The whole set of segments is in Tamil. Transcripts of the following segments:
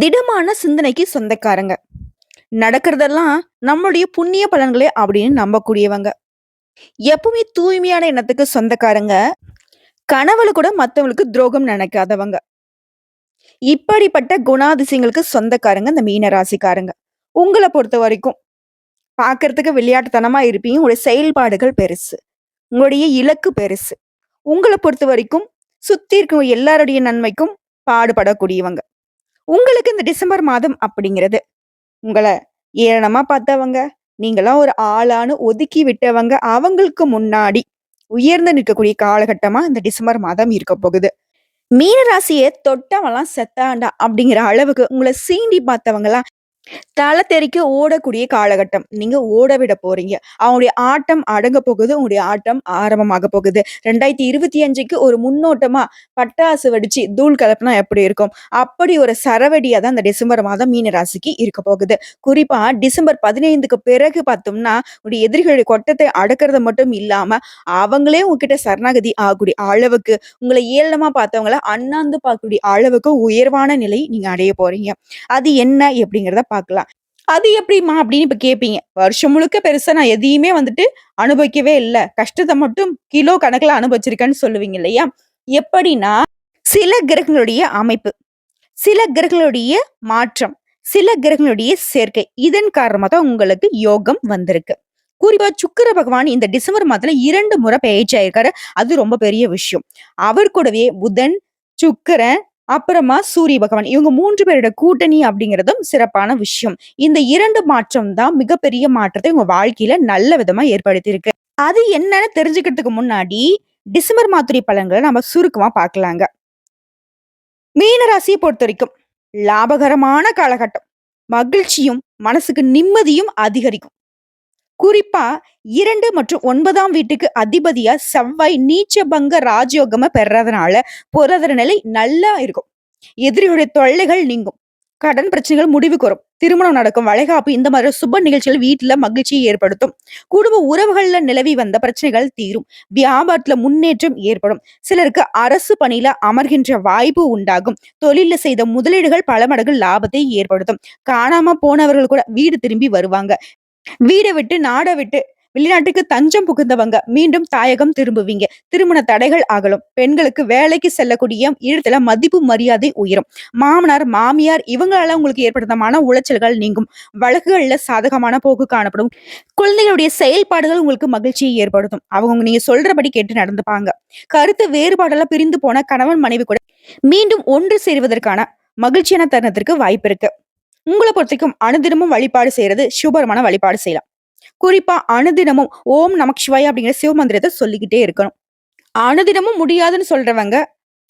திடமான சிந்தனைக்கு சொந்தக்காரங்க. நடக்கிறதெல்லாம் நம்மளுடைய புண்ணிய பலன்களே அப்படின்னு நம்பக்கூடியவங்க. எப்பவுமே தூய்மையான எண்ணத்துக்கு சொந்தக்காரங்க. கனவுல கூட மற்றவங்களுக்கு துரோகம் நினைக்காதவங்க. இப்படிப்பட்ட குணாதிசயங்களுக்கு சொந்தக்காரங்க இந்த மீன ராசிக்காரங்க. பொறுத்த வரைக்கும் பார்க்கறதுக்கு விளையாட்டுத்தனமா இருப்பீங்க. உங்களுடைய செயல்பாடுகள் பெருசு. உங்களுடைய இலக்கு பெருசு. உங்களை பொறுத்த வரைக்கும் சுத்தி இருக்கிற எல்லாருடைய நன்மைக்கும் பாடுபடக்கூடியவங்க. உங்களுக்கு இந்த டிசம்பர் மாதம் அப்படிங்கிறது, உங்களை ஏளனமா பார்த்தவங்க, நீங்களாம் ஒரு ஆளானு ஒதுக்கி விட்டவங்க, அவங்களுக்கு முன்னாடி உயர்ந்து நிற்கக்கூடிய காலகட்டமா இந்த டிசம்பர் மாதம் இருக்க போகுது. மீன தொட்டவெல்லாம் செத்தாண்டா அப்படிங்கிற அளவுக்கு உங்களை சீண்டி பார்த்தவங்களாம் தலை தெறிக்க ஓடக்கூடிய காலகட்டம். நீங்க ஓட விட போறீங்க. அவங்களுடைய ஆட்டம் அடங்க போகுது. உங்களுடைய ஆட்டம் ஆரம்பமாக போகுது. 2025க்கு ஒரு முன்னோட்டமா பட்டாசு வெடிச்சு தூள் கலப்புனா எப்படி இருக்கும்? அப்படி ஒரு சரவெடியா தான் இந்த டிசம்பர் மாதம் மீன ராசிக்கு இருக்க போகுது. குறிப்பா டிசம்பர் 15க்கு பிறகு பார்த்தோம்னா, உங்களுடைய எதிரிகளுடைய கொட்டத்தை அடக்குறது மட்டும் இல்லாம, அவங்களே உங்ககிட்ட சரணாகதி ஆகக்கூடிய அளவுக்கு, உங்களை ஏளனமா பார்த்தவங்கள அண்ணாந்து பார்க்கக்கூடிய அளவுக்கு உயர்வான நிலை நீங்க அடைய போறீங்க. அது என்ன எப்படிங்கிறத பார்க்கலாம். அது எப்படிம்மா அப்படின்னு இப்ப கேட்பீங்க. வருஷம் முழுக்க பெருசா நான் எதையுமே வந்துட்டு அனுபவிக்கவே இல்லை கஷ்டத்தை மட்டும் கிலோ கணக்குல அனுபவிச்சிருக்கேன்னு சொல்லுவீங்க இல்லையா? எப்படின்னா, சில கிரகங்களுடைய அமைப்பு, சில கிரகங்களுடைய மாற்றம், சில கிரகங்களுடைய சேர்க்கை. இதன் காரணமாக தான் உங்களுக்கு யோகம் வந்திருக்கு. குறிப்பா சுக்கிர பகவான் இந்த டிசம்பர் மாதத்துல இரண்டு முறை பெயர்ச்சி ஆயிருக்காரு. அது ரொம்ப பெரிய விஷயம். அவர் கூடவே புதன், சுக்கிரன், அப்புறமா சூரிய பகவான். இவங்க மூன்று பேரோட கூட்டணி அப்படிங்கிறதும் சிறப்பான விஷயம். இந்த இரண்டு மாற்றம் தான் மிகப்பெரிய மாற்றத்தை உங்க வாழ்க்கையில நல்ல விதமா ஏற்படுத்தியிருக்கு. அது என்னன்னு தெரிஞ்சுக்கிறதுக்கு முன்னாடி, டிசம்பர் மாதத்துடைய பலன்களை நம்ம சுருக்கமா பார்க்கலாங்க. மீனராசியை பொறுத்த பொறுத்தவரைக்கும், லாபகரமான காலகட்டம். மகிழ்ச்சியும், மனசுக்கு நிம்மதியும் அதிகரிக்கும். குறிப்பா இரண்டு மற்றும் ஒன்பதாம் வீட்டுக்கு அதிபதியா செவ்வாய் நீச்சபங்க ராஜயோகமா பெறதுனால, பொருளாதார நிலை நல்லா இருக்கும். எதிரியுடைய தொல்லைகள் நீங்கும். கடன் பிரச்சனைகள் முடிவுக்கு வரும். திருமணம் நடக்கும். வளைகாப்பு இந்த மாதிரி சுப நிகழ்ச்சிகள் வீட்டுல மகிழ்ச்சியை ஏற்படுத்தும். குடும்ப உறவுகள்ல நிலவி வந்த பிரச்சனைகள் தீரும். வியாபாரத்துல முன்னேற்றம் ஏற்படும். சிலருக்கு அரசு பணியில அமர்கின்ற வாய்ப்பு உண்டாகும். தொழில செய்த முதலீடுகள் பல மடங்கு லாபத்தை ஏற்படுத்தும். காணாம போனவர்கள் கூட வீடு திரும்பி வருவாங்க. வீடை விட்டு, நாட விட்டு வெளிநாட்டுக்கு தஞ்சம் புகுந்தவங்க மீண்டும் தாயகம் திரும்புவீங்க. திருமண தடைகள் அகலும். பெண்களுக்கு வேலைக்கு செல்லக்கூடிய இடத்துல மதிப்பு, மரியாதை உயரும். மாமனார், மாமியார் இவங்களால உங்களுக்கு ஏற்படுத்த மன உளைச்சல்கள் நீங்கும். வழக்குகள்ல சாதகமான போக்கு காணப்படும். குழந்தைகளுடைய செயல்பாடுகள் உங்களுக்கு மகிழ்ச்சியை ஏற்படுத்தும். அவங்க நீங்க சொல்றபடி கேட்டு நடந்துப்பாங்க. கருத்து வேறுபாடெல்லாம் பிரிந்து போன கணவன், மனைவி கூட மீண்டும் ஒன்று சேருவதற்கான மகிழ்ச்சியான தருணத்திற்கு வாய்ப்பு இருக்கு. உங்களை பொறுத்தவரைக்கும் அனுதினமும் வழிபாடு செய்யறது சுபகரமான வழிபாடு செய்யலாம். குறிப்பா அனுதினமும் ஓம் நமச்சிவாய அப்படிங்கிற சிவமந்திரத்தை சொல்லிக்கிட்டே இருக்கணும். அனுதினமும் முடியாதுன்னு சொல்றவங்க,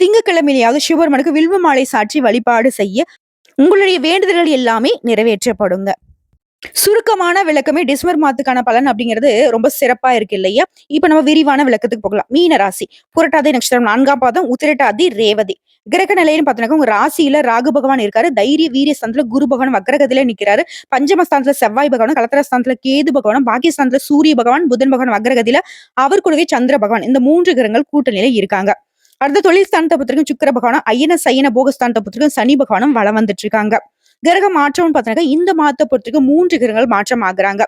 திங்கக்கிழமையிலேயாவது சிவபெருமனுக்கு வில்வ மாலை சாற்றி வழிபாடு செய்ய, உங்களுடைய வேண்டுதல்கள் எல்லாமே நிறைவேற்றப்படுங்க. சுருக்கமான விளக்கமே டிசம்பர் மாதத்துக்கான பலன் அப்படிங்கிறது ரொம்ப சிறப்பா இருக்கு இல்லையா? இப்ப நம்ம விரிவான விளக்கத்துக்கு போகலாம். மீன ராசி. புரட்டாதி நட்சத்திரம் நான்காம் பாதம், உத்திரட்டாதி, ரேவதி. கிரக நிலைன்னு பார்த்தோம்னாக்க உங்க ராசியில ராகு பகவான் இருக்காரு. தைரிய, வீரிய ஸ்தானத்துல குரு பகவான் வக்ரகதியில நிக்கிறாரு. பஞ்சமஸ்தானத்துல செவ்வாய் பகவானும், கலத்திர ஸ்தானத்துல கேது பகவானும், பாகிஸ்தானத்துல சூரிய பகவான், புதன் பகவான் வக்ரகதியில, அவர் கூடவே சந்திர பகவான். இந்த மூன்று கிரகங்கள் கூட்டணியில இருக்காங்க. அடுத்த தொழில் ஸ்தானத்தை பொறுத்தவரைக்கும் சுக்கிர பகவானும், ஐயன சயன, போகஸ்தானத்த பொறுத்திருக்கும் சனி பகவானும் வளம் வந்துட்டு இருக்காங்க. கிரக மாற்றம்னு பாத்தீங்கன்னா இந்த மாதத்தை பொறுத்தவரைக்கும் மூன்று கிரகங்கள் மாற்றம் ஆகுறாங்க.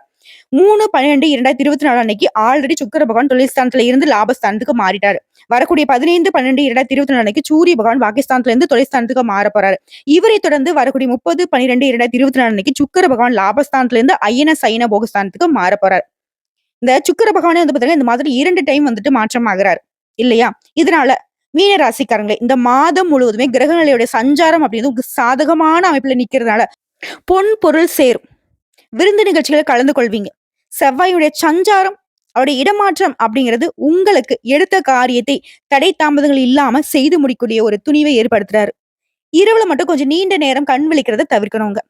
3, 12, 2024 அன்னைக்கு ஆல்ரெடி சுக்கர பகவான் தொழில் ஸ்தானத்துல இருந்து லாபஸ்தானத்துக்கு மாறிட்டாரு. வரக்கூடிய 15, 12, 2024 அன்னைக்கு சூரிய பகவான் பாகிஸ்தான்ல இருந்து தொழில் மாற மாறப் போறாரு. இவரை தொடர்ந்து வரக்கூடிய 30, 12, 2024 அன்னைக்கு சுக்கர பகவான் லாபஸ்தானத்துல இருந்து ஐயன சைன போகஸ்தானத்துக்கு மாறப் போறாரு. இந்த சுக்கர பகவானே வந்து பாத்தீங்கன்னா இந்த மாதிரி இரண்டு டைம் வந்துட்டு மாற்றம் ஆகுறாரு. இல்லையா? இதனால மீன ராசிக்காரங்களே, இந்த மாதம் முழுவதுமே கிரக நிலையுடைய சஞ்சாரம் அப்படின்னு சாதகமான அமைப்புல நிக்கிறதுனால, பொன், பொருள் சேரும். விருந்து நிகழ்ச்சிகளை கலந்து கொள்வீங்க. செவ்வாயுடைய சஞ்சாரம், அவருடைய இடமாற்றம் அப்படிங்கிறது உங்களுக்கு எடுத்த காரியத்தை தடை தாமதங்கள் இல்லாம செய்து முடிக்கக்கூடிய ஒரு துணிவை ஏற்படுத்துறாரு. இரவுல மட்டும் கொஞ்சம் நீண்ட நேரம் கண் விழிக்கிறத தவிர்க்கணுங்க.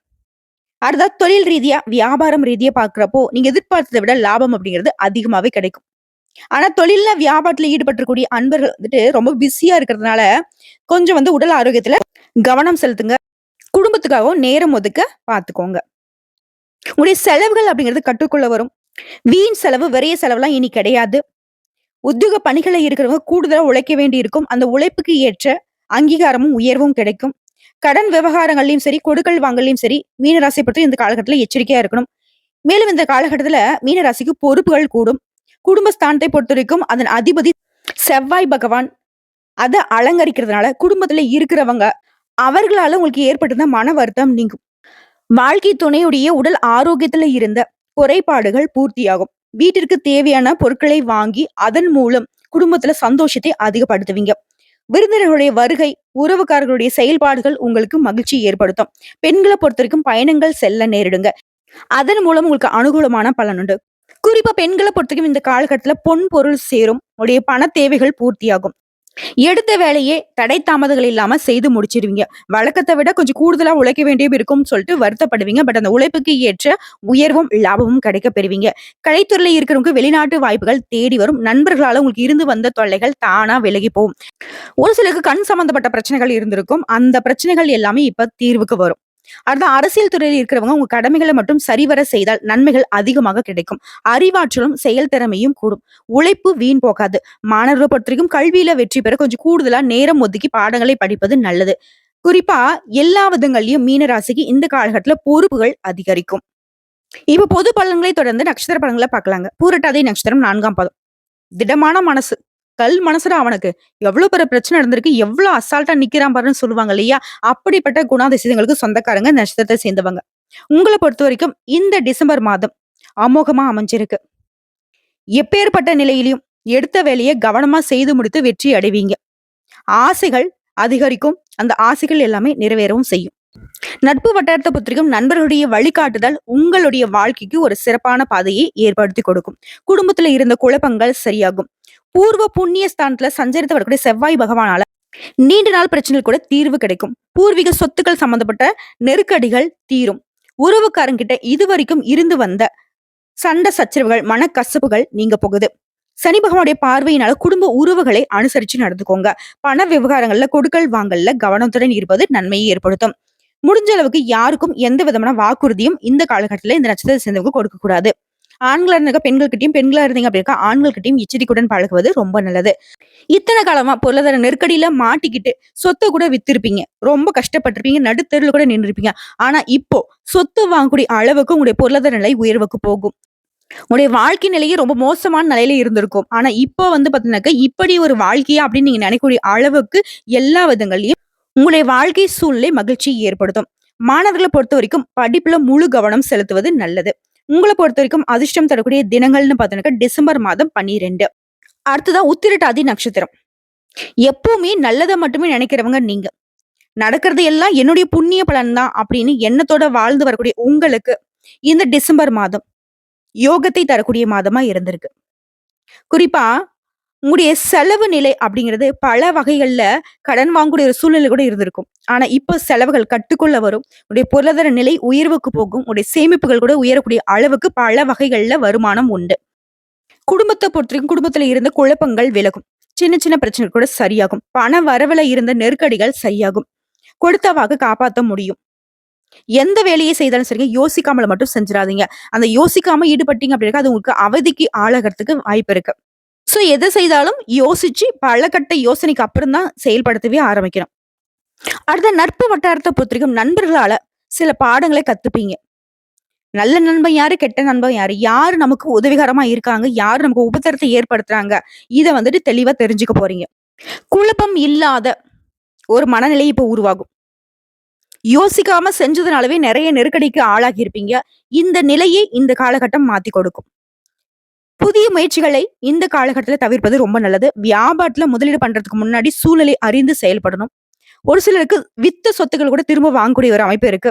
அடுத்தா தொழில் ரீதியா, வியாபாரம் ரீதியா பாக்குறப்போ நீங்க எதிர்பார்த்ததை விட லாபம் அப்படிங்கிறது அதிகமாவே கிடைக்கும். ஆனா தொழில்ல, வியாபாரத்துல ஈடுபட்டிருக்கூடிய அன்பர்கள் வந்துட்டு ரொம்ப பிஸியா இருக்கிறதுனால, கொஞ்சம் வந்து உடல் ஆரோக்கியத்துல கவனம் செலுத்துங்க. குடும்பத்துக்காகவும் நேரம் ஒதுக்க பார்த்துக்கோங்க. உங்களுடைய செலவுகள் அப்படிங்கிறது கட்டுக்குள்ள வரும். வீண் செலவு, விரைய செலவுலாம் இனி கிடையாது. உத்தியோக பணிகளை இருக்கிறவங்க கூடுதலா உழைக்க வேண்டி இருக்கும். அந்த உழைப்புக்கு ஏற்ற அங்கீகாரமும், உயர்வும் கிடைக்கும். கடன் விவகாரங்கள்லயும் சரி, கொடுக்கல் வாங்கல்லயும் சரி, மீனராசியை பற்றி இந்த காலகட்டத்தில் எச்சரிக்கையா இருக்கணும். மேலும் இந்த காலகட்டத்தில் மீனராசிக்கு பொறுப்புகள் கூடும். குடும்ப ஸ்தானத்தை பொறுத்தவரைக்கும் அதன் அதிபதி செவ்வாய் பகவான். அத அலங்கரிக்கிறதுனால குடும்பத்துல இருக்கிறவங்க, அவர்களால உங்களுக்கு ஏற்பட்டிருந்த மன வருத்தம் நீங்கும். வாழ்க்கை துணையுடைய உடல் ஆரோக்கியத்துல இருந்த குறைபாடுகள் பூர்த்தியாகும். வீட்டிற்கு தேவையான பொருட்களை வாங்கி, அதன் மூலம் குடும்பத்துல சந்தோஷத்தை அதிகப்படுத்துவீங்க. விருந்தினர்களுடைய வருகை, உறவுக்காரர்களுடைய செயல்பாடுகள் உங்களுக்கு மகிழ்ச்சி ஏற்படுத்தும். பெண்களை பொறுத்த வரைக்கும் பயணங்கள் செல்ல நேரிடுங்க. அதன் மூலம் உங்களுக்கு அனுகூலமான பலன் உண்டு. குறிப்பா பெண்கள பொறுத்தவரைக்கும் இந்த காலகட்டத்துல பொன் பொருள் சேரும். உடைய பண தேவைகள் பூர்த்தியாகும். எடுத்த வேலையே தடை தாமதங்கள் இல்லாம செய்து முடிச்சிருவீங்க. வழக்கத்தை விட கொஞ்சம் கூடுதலா உழைக்க வேண்டியது இருக்கும்னு சொல்லிட்டு வருத்தப்படுவீங்க. பட் அந்த உழைப்புக்கு ஏற்ற உயர்வும், லாபமும் கிடைக்க பெறுவீங்க. கலைத்துறையில இருக்கிறவங்க வெளிநாட்டு வாய்ப்புகள் தேடி வரும். நண்பர்களால உங்களுக்கு இருந்து வந்த தொல்லைகள் தானா விலகி போகும். ஒரு சிலருக்கு கண் சம்பந்தப்பட்ட பிரச்சனைகள் இருந்திருக்கும். அந்த பிரச்சனைகள் எல்லாமே இப்ப தீர்வுக்கு வரும். அடுத்த அரசியல் துறையில் இருக்கிறவங்க உங்க கடமைகளை மட்டும் சரிவர செய்தால் நன்மைகள் அதிகமாக கிடைக்கும். அறிவாற்றலும், செயல் திறமையும் கூடும். உழைப்பு வீண் போகாது. மாணவர்களை பொறுத்தவரைக்கும் கல்வியில வெற்றி பெற கொஞ்சம் கூடுதலா நேரம் ஒதுக்கி பாடங்களை படிப்பது நல்லது. குறிப்பா எல்லா விதங்கள்லயும் மீனராசிக்கு இந்த காலகட்டத்துல பொறுப்புகள் அதிகரிக்கும். இப்ப பொது பலன்களை தொடர்ந்து நட்சத்திர பலன்களை பார்க்கலாங்க. பூரட்டாதி நட்சத்திரம் நான்காம் பதம் திடமான மனசு. கல் மனசுடா அவனுக்கு. எவ்வளவு பெரிய பிரச்சனை நடந்திருக்கு. எவ்வளவு அசால்ட்டா நிக்கிறான் பாருன்னு சொல்லுவாங்க இல்லையா? அப்படிப்பட்ட குணாதிசயங்களுக்கு சொந்தக்காரங்க நட்சத்திரத்தை சேர்ந்தவங்க. பொறுத்த வரைக்கும் இந்த டிசம்பர் மாதம் அமோகமா அமைஞ்சிருக்கு. எப்பேர்ப்பட்ட நிலையிலும் எடுத்த வேலையை கவனமா செய்து முடித்து வெற்றி அடைவீங்க. ஆசைகள் அதிகரிக்கும். அந்த ஆசைகள் எல்லாமே நிறைவேறவும் செய்யும். நட்பு வட்டாரத்தை பத்திரிக்கும் நண்பர்களுடைய வழிகாட்டுதல் உங்களுடைய வாழ்க்கைக்கு ஒரு சிறப்பான பாதையை ஏற்படுத்தி கொடுக்கும். குடும்பத்துல இருந்த குழப்பங்கள் சரியாகும். பூர்வ புண்ணிய ஸ்தானத்துல சஞ்சரித்து வரக்கூடிய செவ்வாய் பகவானால நீண்ட நாள் பிரச்சனைகள் கூட தீர்வு கிடைக்கும். பூர்வீக சொத்துக்கள் சம்பந்தப்பட்ட நெருக்கடிகள் தீரும். உறவுக்காரங்கிட்ட இதுவரைக்கும் இருந்து வந்த சண்ட சச்சரவுகள், மனக்கசப்புகள் நீங்க போகுது. சனி பகவானுடைய பார்வையினால குடும்ப உறவுகளை அனுசரிச்சு நடந்துக்கோங்க. பண விவகாரங்கள்ல கொடுக்கல் வாங்கல்ல கவனத்துடன் இருப்பது நன்மையை ஏற்படுத்தும். முடிஞ்ச அளவுக்கு யாருக்கும் எந்த விதமான வாக்குறுதியும் இந்த காலகட்டத்தில் இந்த நட்சத்திரத்தை சேர்ந்தவங்க கொடுக்கக்கூடாது ஆண்களாக ஆண்களா இருந்தாக்க பெண்கள்கிட்டயும், பெண்களா இருந்தீங்க அப்படின்னா ஆண்கள்கிட்டயும் எச்சரிக்கையுடன் பழகுவது ரொம்ப நல்லது. இத்தனை காலமா பொருளாதார நெருக்கடியில மாட்டிக்கிட்டு சொத்தை கூட வித்திருப்பீங்க. ரொம்ப கஷ்டப்பட்டிருப்பீங்க. நடுத்தெருவுல கூட நின்றுருப்பீங்க ஆனா இப்போ சொத்து வாங்கக்கூடிய அளவுக்கு உங்களுடைய பொருளாதார நிலை உயர்வுக்கு போகும். உங்களுடைய வாழ்க்கை நிலையே ரொம்ப மோசமான நிலையில இருந்திருக்கும். ஆனா இப்போ வந்து பாத்தீங்கன்னாக்கா இப்படி ஒரு வாழ்க்கையா அப்படின்னு நீங்க நினைக்கக்கூடிய அளவுக்கு எல்லா விதங்களையும் உங்களுடைய வாழ்க்கை சூழ்நிலை மகிழ்ச்சியை ஏற்படுத்தும். மாணவர்களை பொறுத்த வரைக்கும் படிப்புல முழு கவனம் செலுத்துவது நல்லது. உங்களை பொறுத்த வரைக்கும் அதிர்ஷ்டம் தரக்கூடிய தினங்கள்னு பார்த்தோன்னாக்கா டிசம்பர் மாதம் 12. அடுத்ததா உத்திரட்டாதி நட்சத்திரம். எப்பவுமே நல்லதை மட்டுமே நினைக்கிறவங்க நீங்க. நடக்கிறது எல்லாம் என்னுடைய புண்ணிய பலன் தான் அப்படின்னு எண்ணத்தோட வாழ்ந்து வரக்கூடிய உங்களுக்கு இந்த டிசம்பர் மாதம் யோகத்தை தரக்கூடிய மாதமா இருந்திருக்கு. குறிப்பா உங்களுடைய செலவு நிலை அப்படிங்கிறது பல வகைகளில் கடன் வாங்கக்கூடிய ஒரு சூழ்நிலை கூட இருந்திருக்கும். ஆனால் இப்போ செலவுகள் கட்டுக்குள்ள வரும். உங்களுடைய பொருளாதார நிலை உயர்வுக்கு போகும். உங்களுடைய சேமிப்புகள் கூட உயரக்கூடிய அளவுக்கு பல வகைகளில் வருமானம் உண்டு. குடும்பத்தை பொறுத்தவரைக்கும் குடும்பத்தில் இருந்த குழப்பங்கள் விலகும். சின்ன சின்ன பிரச்சனைகள் கூட சரியாகும். பண வரவுல இருந்த நெருக்கடிகள் சரியாகும். கொடுத்தவாக காப்பாற்ற முடியும். எந்த வேலையை செய்தாலும் சரிங்க, யோசிக்காமல மட்டும் செஞ்சிடாதீங்க அந்த யோசிக்காம ஈடுபட்டீங்க அப்படின்னா அது உங்களுக்கு அவதிக்கு ஆளாகிறதுக்கு வாய்ப்பு இருக்கு. ஸோ எதை செய்தாலும் யோசிச்சு பழக்கட்ட யோசனைக்கு அப்புறம் தான் செயல்படுத்தவே ஆரம்பிக்கணும். அடுத்த நட்பு வட்டாரத்தை பொறுத்திருக்கும் நண்பர்களால சில பாடங்களை கத்துப்பீங்க. நல்ல நண்பன் யாரு? கெட்ட நண்பன் யாரு? யாரு நமக்கு உதவிகரமா இருக்காங்க? யாரு நமக்கு உபத்திரத்தை ஏற்படுத்துறாங்க? இதை வந்துட்டு தெளிவா தெரிஞ்சுக்க போறீங்க. குழப்பம் இல்லாத ஒரு மனநிலை இப்போ உருவாகும். யோசிக்காம செஞ்சதுனாலவே நிறைய நெருக்கடிக்கு ஆளாகி இருப்பீங்க. இந்த நிலையை இந்த காலகட்டம் மாத்தி கொடுக்கும். புதிய முயற்சிகளை இந்த காலகட்டத்தில் தவிர்ப்பது ரொம்ப நல்லது. வியாபாரத்தில் முதலீடு பண்றதுக்கு முன்னாடி சூழ்நிலை அறிந்து செயல்படணும். ஒரு சிலருக்கு வித்த சொத்துக்கள் கூட திரும்ப வாங்கக்கூடிய ஒரு அமைப்பு இருக்கு.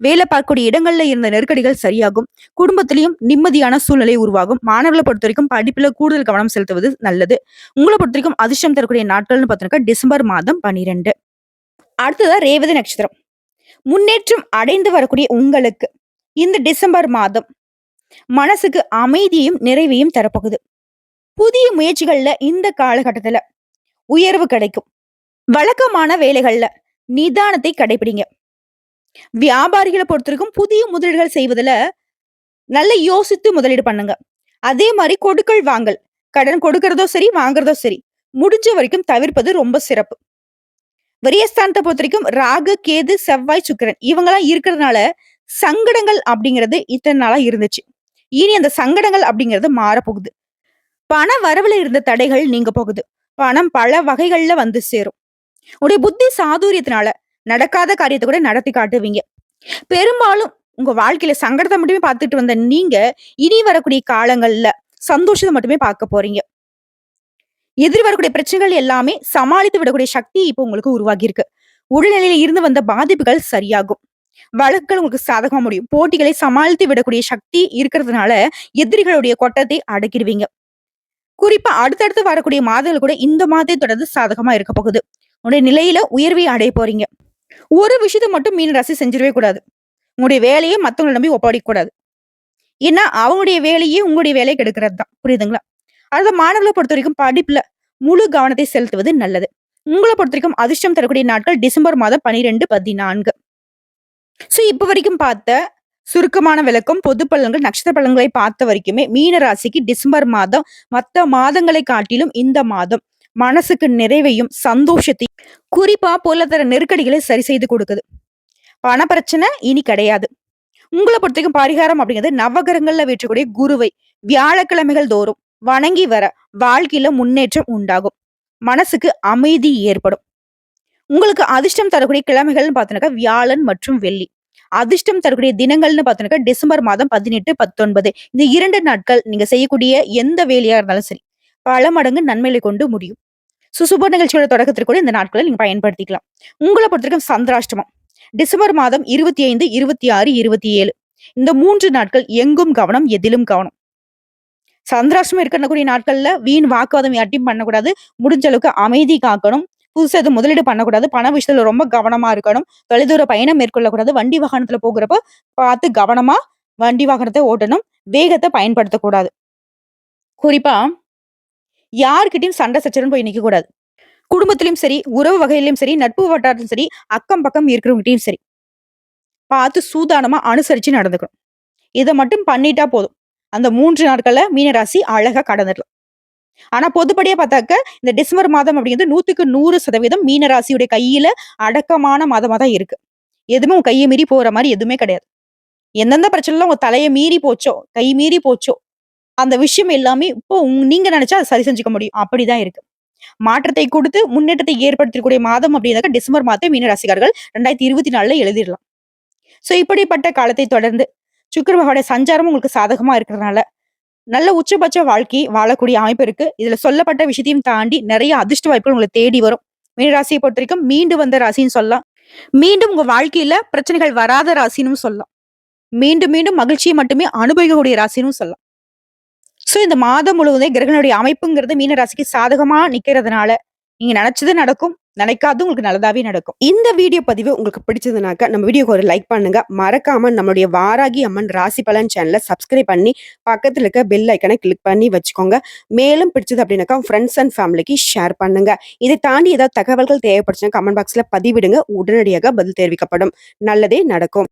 வேலை பார்க்கக்கூடிய இடங்கள்ல இருந்த நெருக்கடிகள் சரியாகும். குடும்பத்திலையும் நிம்மதியான சூழ்நிலை உருவாகும். மாணவர்களை பொறுத்த வரைக்கும் படிப்புல கூடுதல் கவனம் செலுத்துவது நல்லது. உங்கள பொறுத்தவரைக்கும் அதிர்ஷ்டம் தரக்கூடிய நாட்கள்னு பார்த்தீங்கன்னாக்கா டிசம்பர் மாதம் 12. அடுத்ததா ரேவதி நட்சத்திரம். முன்னேற்றம் அடைந்து வரக்கூடிய உங்களுக்கு இந்த டிசம்பர் மாதம் மனசுக்கு அமைதியையும், நிறைவையும் தரப்போகுது. புதிய முயற்சிகள்ல இந்த காலகட்டத்துல உயர்வு கிடைக்கும். வழக்கமான வேலைகள்ல நிதானத்தை கடைபிடிங்க. வியாபாரிகளை பொறுத்தவரைக்கும் புதிய முதலீடுகள் செய்வதுல நல்ல யோசித்து முதலீடு பண்ணுங்க. அதே மாதிரி கொடுக்கல் வாங்கல். கடன் கொடுக்கறதோ சரி, வாங்குறதோ சரி, முடிஞ்ச வரைக்கும் தவிர்ப்பது ரொம்ப சிறப்பு. விரயஸ்தானத்தை பொறுத்த வரைக்கும் ராகு கேது செவ்வாய் சுக்கிரன் இவங்கெல்லாம் இருக்கிறதுனால சங்கடங்கள் அப்படிங்கிறது இத்தனை நாளா இருந்துச்சு இனி அந்த சங்கடங்கள் அப்படிங்கிறது மாறப்போகுது. பண வரவுல இருந்த தடைகள் நீங்க போகுது. பணம் பல வகைகள்ல வந்து சேரும். உடைய புத்தி சாதுரியத்தினால நடக்காத காரியத்தை கூட நடத்தி காட்டுவீங்க. பெரும்பாலும் உங்க வாழ்க்கையில சங்கடத்தை மட்டுமே பார்த்துட்டு வந்த நீங்க இனி வரக்கூடிய காலங்கள்ல சந்தோஷத்தை மட்டுமே பார்க்க போறீங்க. எதிர் வரக்கூடிய பிரச்சனைகள் எல்லாமே சமாளித்து விடக்கூடிய சக்தி இப்போ உங்களுக்கு உருவாகி இருக்கு. உடல்நிலையில இருந்து வந்த பாதிப்புகள் சரியாகும். வழக்குகள் உங்களுக்கு சாதகமா முடியும். போட்டிகளை சமாளித்து விடக்கூடிய சக்தி இருக்கிறதுனால எதிரிகளுடைய கொட்டத்தை அடக்கிடுவீங்க. குறிப்பா அடுத்தடுத்து வரக்கூடிய மாதங்கள் கூட இந்த மாதத்தை தொடர்ந்து சாதகமா இருக்க போகுது. உங்களுடைய நிலையில உயர்வை அடைய போறீங்க. ஒரு விஷயத்த மட்டும் மீன் ராசி செஞ்சிடவே கூடாது. உங்களுடைய வேலையை மத்தவங்களை நம்பி ஒப்படைக்க கூடாது. ஏன்னா அவங்களுடைய வேலையே உங்களுடைய வேலையை கெடுக்கிறது தான். புரியுதுங்களா? அடுத்த மாணவர்களை பொறுத்த வரைக்கும் படிப்புல முழு கவனத்தை செலுத்துவது நல்லது. உங்களை பொறுத்த வரைக்கும் அதிர்ஷ்டம் தரக்கூடிய நாட்கள் டிசம்பர் மாதம் பனிரெண்டு பதினான்கு. சோ இப்போ வரைக்கும் பார்த்த சுருக்கமான விளக்கம் பொது பலன்கள் நட்சத்திர பலன்களை பார்த்த வரைக்குமே மீன ராசிக்கு டிசம்பர் மாதம் மத்த மாதங்களை காட்டிலும் இந்த மாதம் மனசுக்கு நிறைவையும் சந்தோஷத்தையும் குறிப்பா பொருளாதார நெருக்கடிகளை சரி செய்து கொடுக்குது. பண பிரச்சனை இனி கிடையாது. உங்களை பொறுத்த வரைக்கும் பரிகாரம் அப்படிங்கிறது நவகரங்களில் வெற்றக்கூடிய குருவை வியாழக்கிழமைகள் தோறும் வணங்கி வர வாழ்க்கையில முன்னேற்றம் உண்டாகும். மனசுக்கு அமைதி ஏற்படும். உங்களுக்கு அதிர்ஷ்டம் தரக்கூடிய கிழமைகள்னு பார்த்தோன்னாக்கா வியாழன் மற்றும் வெள்ளி. அதிர்ஷ்டம் தரக்கூடிய தினங்கள்னு பார்த்தோன்னாக்கா டிசம்பர் மாதம் பதினெட்டு பத்தொன்பது. இந்த இரண்டு நாட்கள் நீங்க செய்யக்கூடிய எந்த வேலையா இருந்தாலும் சரி பல மடங்கு நன்மைகளை கொண்டு முடியும். சுசுப நிகழ்ச்சியோட தொடக்கத்திற்கு கூட இந்த நாட்களை நீங்க பயன்படுத்திக்கலாம். உங்களை பொறுத்தவரைக்கும் சந்திராஷ்டமம். டிசம்பர் மாதம் இருபத்தி ஐந்து இருபத்தி ஆறு இருபத்தி ஏழு. இந்த மூன்று நாட்கள் எங்கும் கவனம் எதிலும் கவனம். சந்திராஷ்டமம் இருக்கக்கூடிய நாட்கள்ல வீண் வாக்குவாதம் யார்ட்டையும் பண்ணக்கூடாது. முடிஞ்ச அளவுக்கு அமைதி காக்கணும். புதுசாக எதுவும் முதலீடு பண்ணக்கூடாது. பண விஷயத்தில் ரொம்ப கவனமாக இருக்கணும். தொலைதூர பயணம் மேற்கொள்ளக்கூடாது. வண்டி வாகனத்தில் போகிறப்ப பார்த்து கவனமாக வண்டி வாகனத்தை ஓட்டணும். வேகத்தை பயன்படுத்தக்கூடாது. குறிப்பாக யார்கிட்டயும் சண்டை சச்சரவுன்னு போய் நிற்கக்கூடாது குடும்பத்திலையும் சரி உறவு வகையிலையும் சரி நட்பு வட்டாரத்திலும் சரி அக்கம் பக்கம் இருக்கிறவங்ககிட்டையும் சரி பார்த்து சூதானமாக அனுசரித்து நடந்துக்கணும். இதை மட்டும் பண்ணிட்டா போதும். அந்த மூன்று நாட்களில் மீனராசி அழகாக கடந்துடலாம். ஆனா பொதுப்படியா பார்த்தாக்க இந்த டிசம்பர் மாதம் அப்படிங்கிறது நூத்துக்கு நூறு சதவீதம் மீனராசியுடைய கையில அடக்கமான மாதமா தான் இருக்கு. எதுவுமே உங்க கையை மீறி போற மாதிரி எதுவுமே கிடையாது. எந்தெந்த பிரச்சனைலாம் உங்க தலையை மீறி போச்சோ கை மீறி போச்சோ அந்த விஷயம் எல்லாமே இப்போ நீங்க நினைச்சா அதை சரி செஞ்சுக்க முடியும். அப்படிதான் இருக்கு. மாற்றத்தை கொடுத்து முன்னேற்றத்தை ஏற்படுத்தக்கூடிய மாதம் அப்படின்னாக்க டிசம்பர் மாதம் மீனராசிக்காரர்கள் ரெண்டாயிரத்தி இருபத்தி நாலுல எழுதிடலாம். சோ இப்படிப்பட்ட காலத்தை தொடர்ந்து சுக்கர பகவானுடைய சஞ்சாரம் உங்களுக்கு சாதகமா இருக்கிறதுனால நல்ல உச்சபட்ச வாழ்க்கை வாழக்கூடிய அமைப்பு இருக்கு. இதுல சொல்லப்பட்ட விஷயத்தையும் தாண்டி நிறைய அதிர்ஷ்ட வாய்ப்புகள் உங்களை தேடி வரும். மீனராசியை பொறுத்த வரைக்கும் மீண்டு வந்த ராசின்னு சொல்லலாம். மீண்டும் உங்க வாழ்க்கையில பிரச்சனைகள் வராத ராசின்னு சொல்லலாம். மீண்டும் மீண்டும் மகிழ்ச்சியை மட்டுமே அனுபவிக்கக்கூடிய ராசின்னு சொல்லலாம். சோ இந்த மாதம் முழுவதும் கிரகனுடைய அமைப்புங்கிறது மீனராசிக்கு சாதகமா நிக்கிறதுனால நீங்க நினைச்சது நடக்கும். நினைக்காது உங்களுக்கு நல்லதாவே நடக்கும். இந்த வீடியோ பதிவு உங்களுக்கு பிடிச்சதுனாக்க நம்ம வீடியோக்கு ஒரு லைக் பண்ணுங்க. மறக்காம நம்மளுடைய வாராகி அம்மன் ராசி பலன் சேனலை சப்ஸ்கிரைப் பண்ணி பக்கத்தில் இருக்க பெல் ஐக்கனை கிளிக் பண்ணி வச்சுக்கோங்க. மேலும் பிடிச்சது அப்படின்னாக்கா ஃப்ரெண்ட்ஸ் அண்ட் ஃபேமிலிக்கு ஷேர் பண்ணுங்க. இதை தாண்டி ஏதாவது தகவல்கள் தேவைப்படுச்சுன்னா கமெண்ட் பாக்ஸ்ல பதிவிடுங்க. உடனடியாக பதில் தெரிவிக்கப்படும். நல்லதே நடக்கும்.